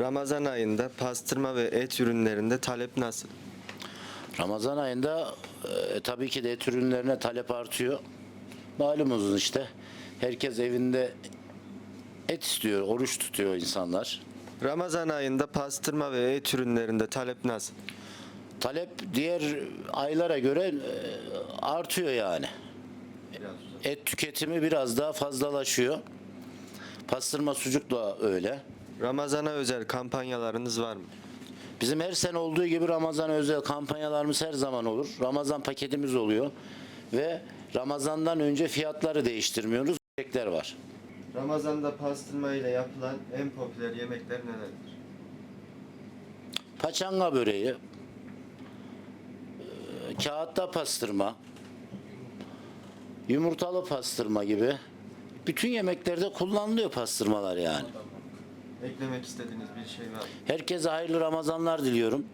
Ramazan ayında pastırma ve et ürünlerinde talep nasıl? Ramazan ayında e, tabii ki de et ürünlerine talep artıyor. Malumunuz işte herkes evinde et istiyor, oruç tutuyor insanlar. Ramazan ayında pastırma ve et ürünlerinde talep nasıl? Talep diğer aylara göre e, artıyor yani. Et tüketimi biraz daha fazlalaşıyor. Pastırma sucuk da öyle. Ramazana özel kampanyalarınız var mı? Bizim her sene olduğu gibi Ramazan özel kampanyalarımız her zaman olur. Ramazan paketimiz oluyor ve Ramazan'dan önce fiyatları değiştirmiyoruz. Yemekler var. Ramazanda pastırma ile yapılan en popüler yemekler nelerdir? Paçanga böreği, e, kağıtta pastırma, yumurtalı pastırma gibi bütün yemeklerde kullanılıyor pastırmalar yani. Eklemek istediğiniz bir şey var mı? Herkese hayırlı Ramazanlar diliyorum.